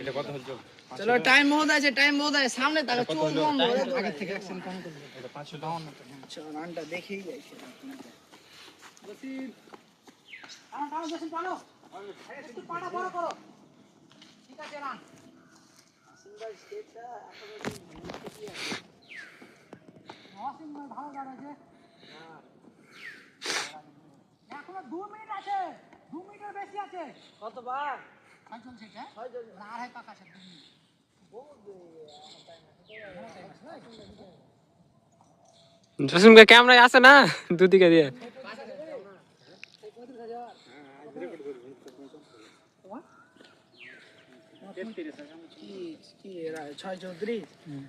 এটা কত হচ্ছে চলো টাইম বহুত আছে টাইম বহুত আছে। সামনে তাকে চোখ বন্ধ আগের থেকে অ্যাকশন কম করবে এটা পাঁচশো চলো রানটা দেখেই যাইছে টানো টানো জসিম টানো একটু পাটা বড় করো ঠিক আছে রান অসীম ভালো গান আছে এখনও দু মিনিট আছে দু মিনিটের বেশি আছে কতবার? ছয় চলছে এটা না, আড়াই পাক আছে দু মিনিট জসিমকে ক্যামেরায় আসে না দুদিকে দিয়ে কি কি এরা ছয় চৌত্রিশ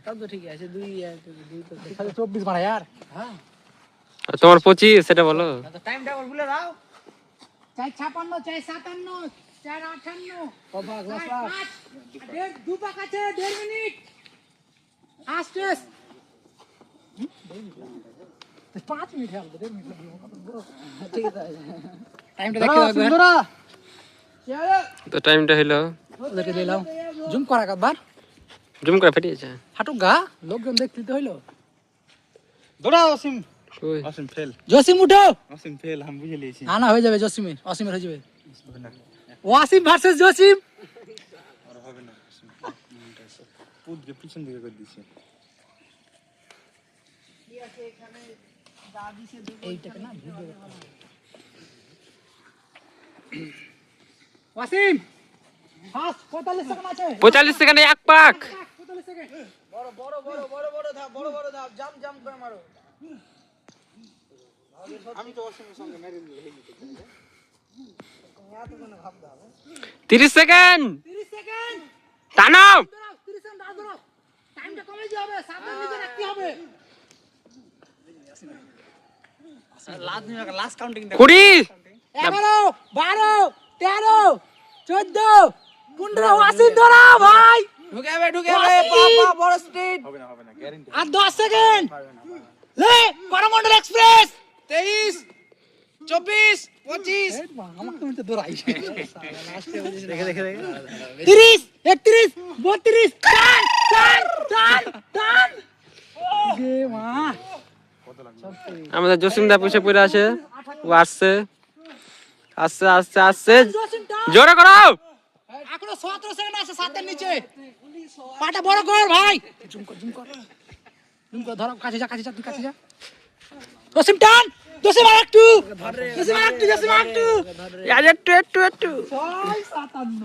তব তো ঠিক আছে দুই এক, দুই তো ঠিক তাহলে চব্বিশ বাড়া यार হ্যাঁ আর তোমার পঁচিশ সেটা বলো তো টাইমটা আবার বলে দাও চাই ছাপান্ন চাই সাতান্ন চার আটান্ন দু পাক আছে দেড় মিনিট। আস্টেস পাঁচ মিনিট হল দেড় মিনিট ঠিক আছে। টাইমটা দেখে দাও সুন্দরা তো টাইমটা হইল। দেখে দিলাম জুম করা একবার জুম করে ফেটিয়েছে হাঁটু গা লোকজন দেখতে তো হইল। দৌড়া অসীম। অসীম ফেল জসিম উঠো। অসীম ফেল আমি বুঝে লিয়েছি না না হয়ে যাবে জসিমের অসীমের হয়ে যাবে। ওয়াসিম ভার্সেস জসিম? আর হবে না পুতকে পিছন দিকে করে দিছে। ওয়াসিম! পঁয়তাল্লিশ সেকেন্ডে এক পাক। বড় বড় বড় বড় বড় বড় বড় ধাপ জাম জাম করে মারো। আমি তো ওয়াসিমের সঙ্গে মেরে নিয়ে 30 সেকেন্ড। 30 সেকেন্ড। টানো 30 সেকেন্ড দাও টাইমটা কমে যাবে সামনে দিকে রাখতে হবে। লাস্ট ভাই। ঢুকাবে আর 10 সেকেন্ড। লে করমন্ডল এক্সপ্রেস 23 25 আমাকে তুমি তো দৌড়াই দেখে দেখে দেখে। তিরিশ একত্রিশ বত্রিশ টান টান টান টান আমাদের জসিম দা পিছিয়ে পড়ে আছে। ও আসছে। আসছে আসছে আসছে। জোরে করো। এখনও সতেরো সেকেন্ড আছে সাতের নিচে। পাটা বড় কর ভাই। জুম কর জুম কর। জুম কর ধরো কাছে যা কাছে যা তুই কাছে যা। জসিম টান। জসিম মার একটু জসিম মার একটু জসিম মার একটু একটু একটু একটু। ছয় সাতান্ন